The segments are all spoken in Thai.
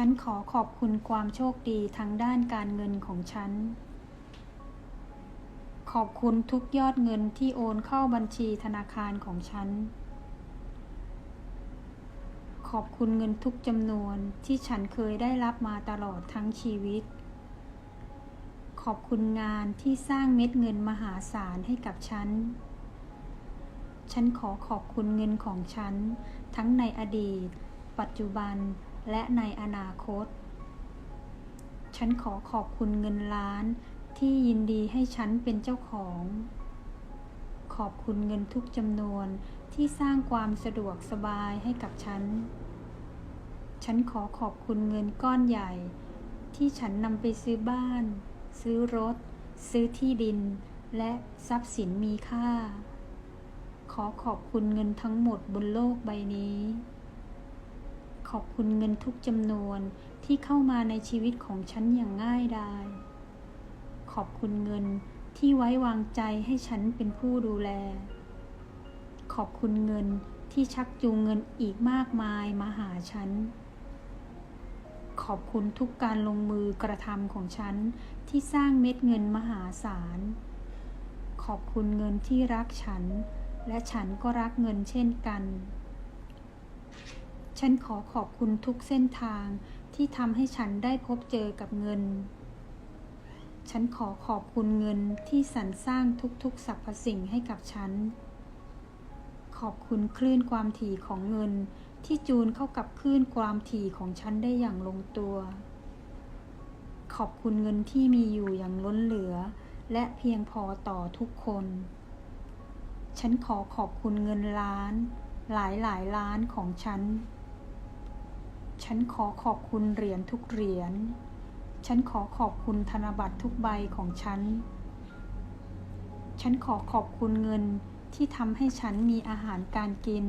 ฉันขอขอบคุณความโชคดีทางด้านการเงินของฉัน ขอบคุณทุกยอดเงินที่โอนเข้าบัญชีธนาคารของฉัน ขอบคุณเงินทุกจำนวนที่ฉันเคยได้รับมาตลอดทั้งชีวิต ขอบคุณงานที่สร้างเม็ดเงินมหาศาลให้กับฉัน ฉันขอขอบคุณเงินของฉัน ทั้งในอดีต ปัจจุบัน และในอนาคต ฉันขอขอบคุณเงินล้านที่ยินดีให้ฉันเป็นเจ้าของ ขอบคุณเงินทุกจำนวนที่สร้างความสะดวกสบายให้กับฉัน ฉันขอขอบคุณเงินก้อนใหญ่ ที่ฉันนำไปซื้อบ้าน ซื้อรถ ซื้อที่ดิน และทรัพย์สินมีค่า ขอขอบคุณเงินทั้งหมดบนโลกใบนี้ ขอบคุณเงินทุกจำนวนที่เข้ามาในชีวิตของฉันอย่างง่ายดาย ขอบคุณเงินที่ไว้วางใจให้ฉันเป็นผู้ดูแล ขอบคุณเงินที่ชักจูงเงินอีกมากมายมาหาฉัน ขอบคุณทุกการลงมือกระทำของฉันที่สร้างเม็ดเงินมหาศาล ขอบคุณเงินที่รักฉัน และฉันก็รักเงินเช่นกัน ฉันขอขอบคุณทุกเส้นทางที่ทำให้ฉันได้พบเจอกับเงิน ฉันขอขอบคุณเงินที่สรรสร้างทุกๆสรรพสิ่งให้กับฉัน ขอบคุณคลื่นความถี่ของเงินที่จูนเข้ากับคลื่นความถี่ของฉันได้อย่างลงตัว ขอบคุณเงินที่มีอยู่อย่างล้นเหลือ และเพียงพอต่อทุกคน ฉันขอขอบคุณเงินล้าน หลายหลายล้านของฉัน ฉันขอขอบคุณเหรียญทุกเหรียญ ฉันขอขอบคุณธนบัตรทุกใบของฉัน ฉันขอขอบคุณเงินที่ทำให้ฉันมีอาหารการกิน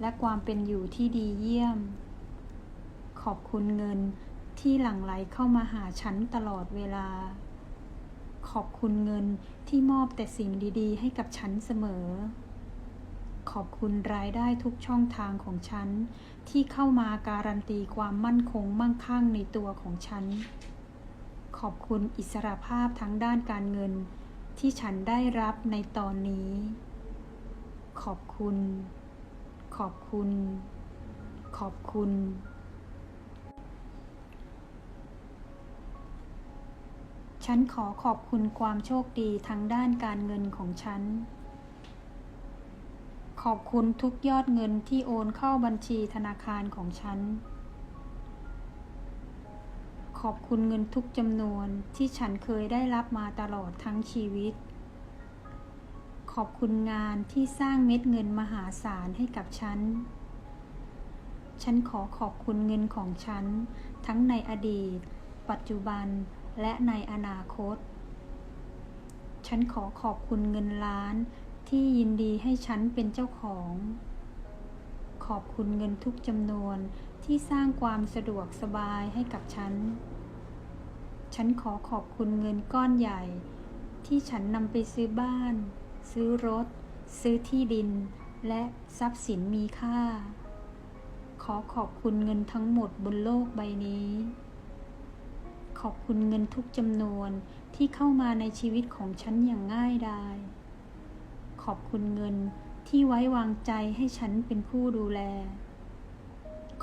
และความเป็นอยู่ที่ดีเยี่ยม ขอบคุณเงินที่หลั่งไหลเข้ามาหาฉันตลอดเวลา ขอบคุณเงินที่มอบแต่สิ่งดี ๆ ให้กับฉันเสมอ ขอบคุณรายได้ทุกช่องทางของฉัน ที่เข้ามาการันตีความมั่นคงมั่งคั่งในตัวของฉัน ขอบคุณอิสรภาพทั้งด้านการเงิน ที่ฉันได้รับในตอนนี้ ขอบคุณ ขอบคุณ ขอบคุณ ฉันขอขอบคุณความโชคดีทางด้านการเงินของฉัน ขอบคุณทุกยอดเงินที่โอนเข้าบัญชีธนาคารของฉัน ขอบคุณเงินทุกจำนวนที่ฉันเคยได้รับมาตลอดทั้งชีวิต ขอบคุณงานที่สร้างเม็ดเงินมหาศาลให้กับฉัน ฉันขอขอบคุณเงินของฉัน ทั้งในอดีต ปัจจุบัน และในอนาคต ฉันขอขอบคุณเงินล้าน ที่ยินดีให้ฉันเป็นเจ้าของ ขอบคุณเงินทุกจำนวนที่สร้างความสะดวกสบายให้กับฉัน ฉันขอขอบคุณเงินก้อนใหญ่ ที่ฉันนำไปซื้อบ้าน ซื้อรถ ซื้อที่ดิน และทรัพย์สินมีค่า ขอขอบคุณเงินทั้งหมดบนโลกใบนี้ ขอบคุณเงินทุกจำนวนที่เข้ามาในชีวิตของฉันอย่างง่ายดาย ขอบคุณเงินที่ไว้วางใจให้ฉันเป็นผู้ดูแล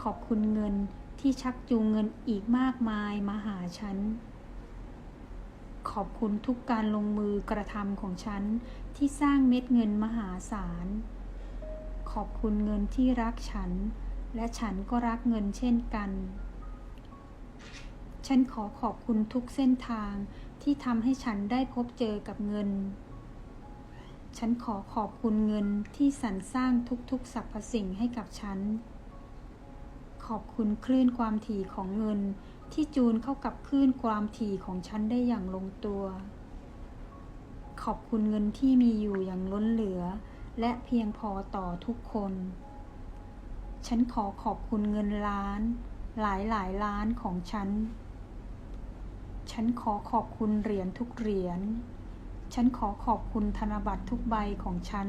ขอบคุณเงินที่ชักจูงเงินอีกมากมายมาหาฉัน ขอบคุณทุกการลงมือกระทำของฉันที่สร้างเม็ดเงินมหาศาล ขอบคุณเงินที่รักฉัน และฉันก็รักเงินเช่นกัน ฉันขอขอบคุณทุกเส้นทางที่ทำให้ฉันได้พบเจอกับเงิน ฉันขอขอบคุณเงินที่สรรสร้างทุกๆสรรพสิ่งให้กับฉัน ขอบคุณคลื่นความถี่ของเงินที่จูนเข้ากับคลื่นความถี่ของฉันได้อย่างลงตัว ขอบคุณเงินที่มีอยู่อย่างล้นเหลือ และเพียงพอต่อทุกคน ฉันขอขอบคุณเงินล้าน หลายหลายล้านของฉัน ฉันขอขอบคุณเหรียญทุกเหรียญ ฉันขอขอบคุณธนบัตรทุกใบของฉัน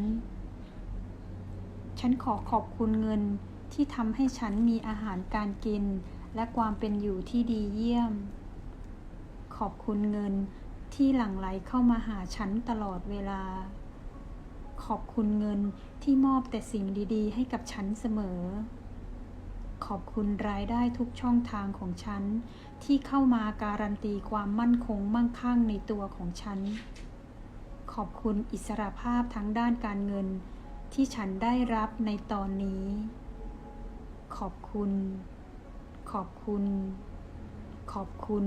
ฉันขอขอบคุณเงินที่ทำให้ฉันมีอาหารการกิน และความเป็นอยู่ที่ดีเยี่ยม ขอบคุณเงินที่หลั่งไหลเข้ามาหาฉันตลอดเวลา ขอบคุณเงินที่มอบแต่สิ่งดีๆ ให้กับฉันเสมอ ขอบคุณรายได้ทุกช่องทางของฉัน ที่เข้ามาการันตีความมั่นคงมั่งคั่งในตัวของฉัน ขอบคุณอิสรภาพทั้งด้านการเงิน ที่ฉันได้รับในตอนนี้ ขอบคุณ ขอบคุณ ขอบคุณ